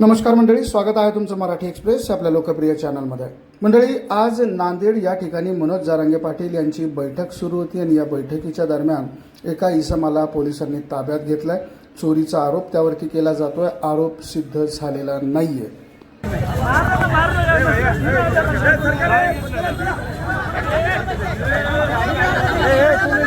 नमस्कार मंडळी स्वागत आहे तुमचं मराठी एक्सप्रेस आपल्या लोकप्रिय चॅनलमध्ये मंडळी आज नांदेड या ठिकाणी मनोज जारांगे पाटील यांची बैठक सुरू होती आणि या बैठकीच्या दरम्यान एका इसमाला पोलिसांनी ताब्यात घेतलाय चोरीचा आरोप त्यावरती केला जातोय आरोप सिद्ध झालेला नाहीये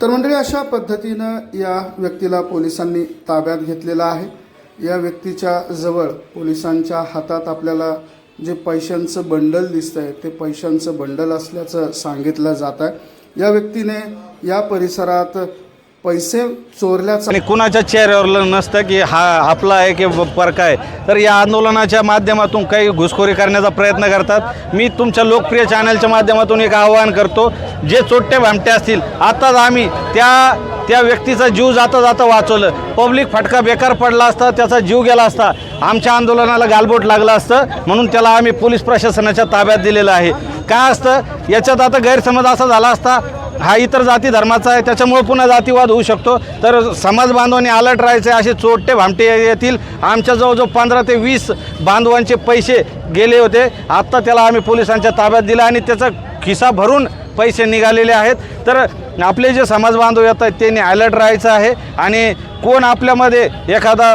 तर मंडळी अशा पद्धतीनं या व्यक्तीला पोलिसांनी ताब्यात घेतलेला आहे. या व्यक्तीच्या जवळ पोलिसांच्या हातात आपल्याला जे पैशांचं बंडल दिसतंय ते पैशांचं बंडल असल्याचं सांगितलं जात आहे या व्यक्तीने या परिसरात पैसे चोरल्याचं आणि कुणाच्या चेहऱ्यावर नसतं की हा आपला आहे की परका आहे. तर या आंदोलनाच्या माध्यमातून काही घुसखोरी करण्याचा प्रयत्न करतात. मी तुमच्या लोकप्रिय चॅनलच्या माध्यमातून एक आवाहन करतो. जे चोट्टे भामटे असतील आताच आम्ही. त्या त्या व्यक्तीचा जीव जाता जाता वाचवलं. पब्लिक फटका बेकार पडला असता त्याचा जीव गेला असता. आमच्या आंदोलनाला गालबोट लागलं असतं. म्हणून त्याला आम्ही पोलीस प्रशासनाच्या ताब्यात दिलेलं आहे. काय असतं? याच्यात आता गैरसमज असा झाला असता हा इतर जाती धर्माचा आहे त्याच्यामुळे पुन्हा जातीवाद होऊ शकतो. तर समाज बांधवांनी अलर्ट राहायचे असे चोट्टे भामटे येतील. आमच्या जवळजवळ पंधरा ते वीस बांधवांचे पैसे गेले होते. आत्ता त्याला आम्ही पोलिसांच्या ताब्यात दिला आणि त्याचं खिसा भरून पैसे निघालेले आहेत. तर आपले जे समाज बांधव येत आहेत त्यांनी अलर्ट राहायचं आहे. आणि कोण आपल्यामध्ये एखादा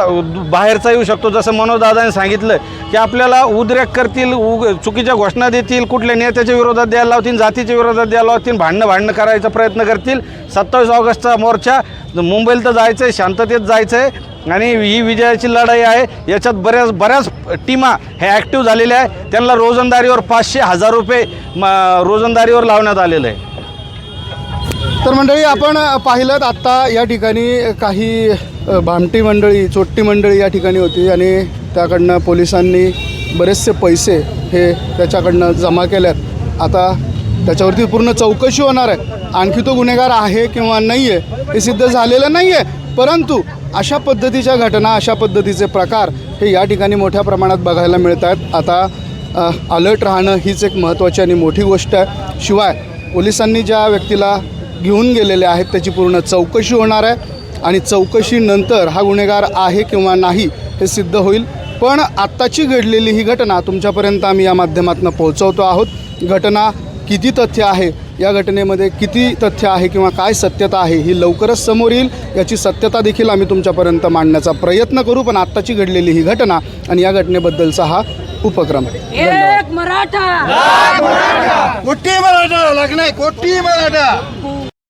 बाहेरचा येऊ शकतो जसं मनोजदादांनी सांगितलं की आपल्याला उद्रेक करतील उग चुकीच्या घोषणा देतील कुठल्या नेत्याच्या विरोधात द्यायला लावतील जातीच्या विरोधात द्यायला लावतील भांडणं भांडणं करायचा प्रयत्न करतील. सत्तावीस ऑगस्टचा मोर्चा मुंबईला तर जायचं आहे शांततेत जायचं आहे आणि ही विजयाची लढाई आहे. याच्यात बऱ्याच बऱ्याच टीमा हे ॲक्टिव्ह झालेल्या आहे त्यांना रोजंदारीवर पाचशे हजार रुपये म रोजंदारीवर लावण्यात आलेलं आहे. तर मंडळी आपण पाहिलं आत्ता या ठिकाणी काही भामटी मंडळी चोट्टी मंडळी या ठिकाणी होती आणि त्याकडनं पोलिसांनी बरेचसे पैसे हे त्याच्याकडनं जमा केल्यात. आता त्याच्यावरती पूर्ण चौकशी होणार आहे. आणखी तो गुन्हेगार आहे किंवा नाही आहे हे सिद्ध झालेलं नाही आहे परंतु अशा पद्धतीच्या घटना अशा पद्धतीचे प्रकार हे या ठिकाणी मोठ्या प्रमाणात बघायला मिळत आहेत. आता अलर्ट राहणं हीच एक महत्त्वाची आणि मोठी गोष्ट आहे. शिवाय पोलिसांनी ज्या व्यक्तीला घेऊन गेलेले आहेत त्याची पूर्ण चौकशी होणार आहे आणि चौकशीनंतर हा गुन्हेगार आहे किंवा नाही हे सिद्ध होईल. पण आत्ताची घडलेली ही घटना तुमच्यापर्यंत आम्ही या माध्यमातून पोहोचवतो आहोत. घटना किती तथ्य आहे या घटनेमध्ये किती तथ्य आहे किंवा काय सत्यता आहे ही लवकरच समोर येईल. याची सत्यता देखील आम्ही तुमच्यापर्यंत मांडण्याचा प्रयत्न करू पण आत्ताची घडलेली ही घटना आणि या घटनेबद्दलचा हा उपक्रम. एक मराठा! कोटी मराठा लग्न आहे कोटी मराठा!